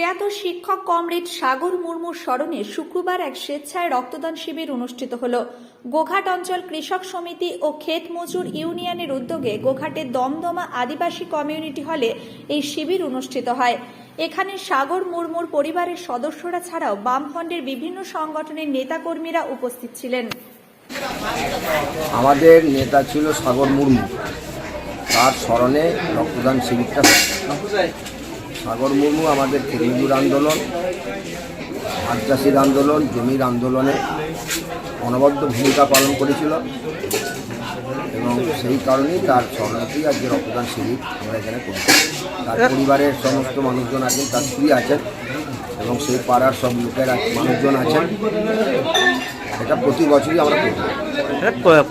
প্রয়াত শিক্ষক কমরেড সাগর মুর্মুর স্মরণে শুক্রবার এক স্বেচ্ছায় রক্তদান শিবির অনুষ্ঠিত হল। গোঘাট অঞ্চল কৃষক সমিতি ও ক্ষেত মজুর ইউনিয়নের উদ্যোগে গোঘাটের দমদমা আদিবাসী কমিউনিটি হলে এই শিবির অনুষ্ঠিত হয়। এখানে সাগর মুর্মুর পরিবারের সদস্যরা ছাড়াও বামফ্রন্টের বিভিন্ন সংগঠনের নেতাকর্মীরা উপস্থিত ছিলেন। আমাদের নেতা ছিল সাগর মুর্মু। তার স্মরণে রক্তদান শিবিরটা। সাগর মুর্মু আমাদের খেলিজুর আন্দোলন আদিবাসীর আন্দোলন জমির আন্দোলনে অনবদ্য ভূমিকা পালন করেছিল। এবং সেই কারণেই তার স্মরণেতেই আজকে রক্তদান শিবির আমরা এখানে করি তার পরিবারের সমস্ত মানুষজন আছেন তার স্ত্রী আছেন এবং সেই পাড়ার সব লোকের মানুষজন আছেন। এটা প্রতি বছরই আমরা করি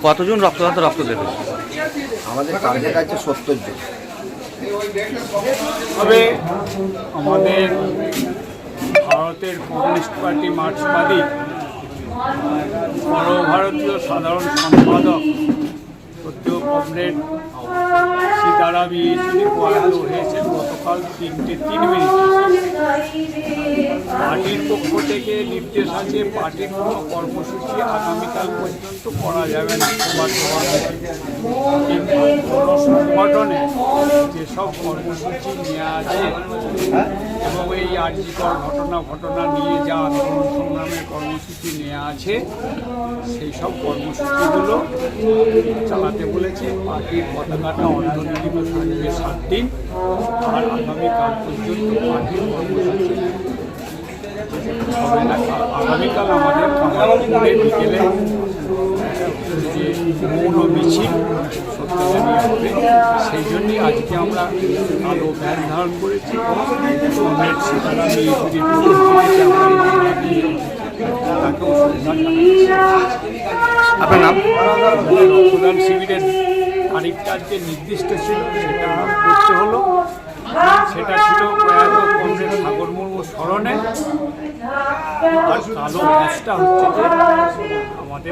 কতজন রক্তদাতা রক্ত দেবে? আমাদের টার্গেট আছে সত্তর জন। তবে আমাদের ভারতের কমিউনিস্ট পার্টি মার্ক্সবাদী সর্বভারতীয় সাধারণ সম্পাদক সত্য কমরেড সীতারাম ইয়েচুরি প্রয়াত হয়েছেন গতকাল তিনটে তিন মিনিট। পার্টির পক্ষ থেকে নির্দেশ আছে পার্টির কোনো কর্মসূচি আগামীকাল পর্যন্ত করা যাবে না। সভা সভা সংগঠনে যেসব কর্মসূচি নেওয়া আছে এবং এই আর্জিকর ঘটনা ঘটনা নিয়ে যা আন্দোলন সংগ্রামের কর্মসূচি নেওয়া আছে, সেই সব কর্মসূচিগুলো চালাতে বলেছে পার্টির পতাকাটা অন্তর্নিহিত থাকবে সাত দিন আর আগামীকাল পর্যন্ত পার্টির কর্মসূচি আগামীকাল আমাদের বিকেলে মৌন মিছিল সেই জন্যই আজকে আমরা আলো ব্যাগ ধারণ করেছি। রক্তদান শিবিরের তারিখটা আজকে নির্দিষ্ট ছিল, সেটা করতে হলো। সেটা ছিল প্রয়াত সাগর মুর্মুর স্মরণে। আর কালো হচ্ছে আমাদের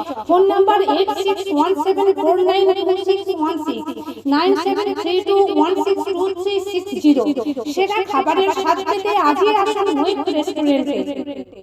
Phone number eight six one seven four nine one seven three two one six সেরা খাবারের স্বাদ পেতে আজই আসুন মৈত্র রেস্টুরেন্টে